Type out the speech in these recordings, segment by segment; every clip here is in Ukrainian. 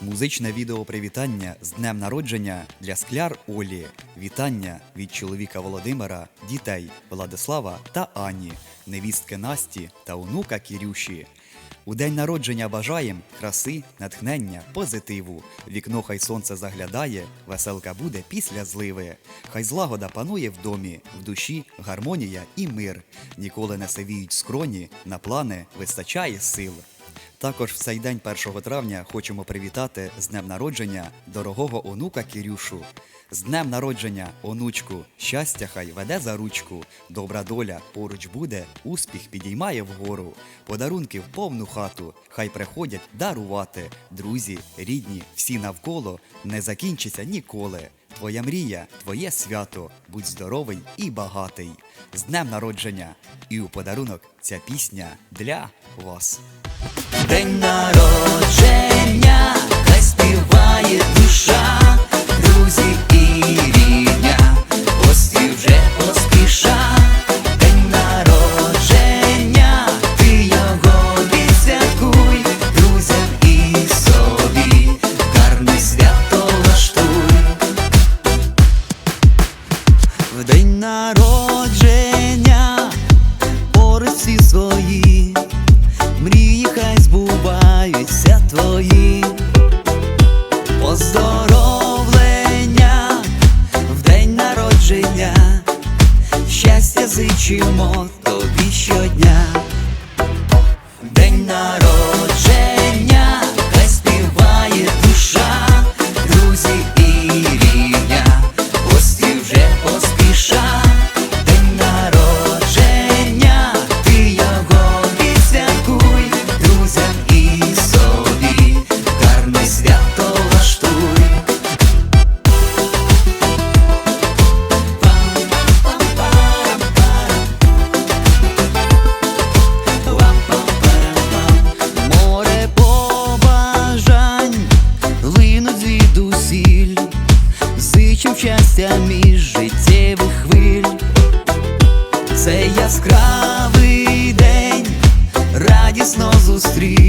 Музичне відео привітання з днем народження для скляр Олі. Вітання від чоловіка Володимира, дітей Владислава та Ані, невістки Насті та онука Кірюші. У день народження бажаєм краси, натхнення, позитиву. Вікно хай сонце заглядає, веселка буде після зливи. Хай злагода панує в домі, в душі гармонія і мир. Ніколи не сивіють скроні, на плани вистачає сил. Також в цей день 1 травня хочемо привітати з днем народження дорогого онука Кірюшу. З днем народження, онучку, щастя хай веде за ручку, добра доля поруч буде, успіх підіймає вгору, подарунки в повну хату, хай приходять дарувати. Друзі, рідні, всі навколо не закінчиться ніколи. Твоя мрія, твоє свято, будь здоровий і багатий. З днем народження! І у подарунок ця пісня для вас. День народження, хай співає душа, зичимо тобі щодня. День народження, зичим щастя між життєвих хвиль. Це яскравий день, радісно зустрінь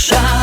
душа.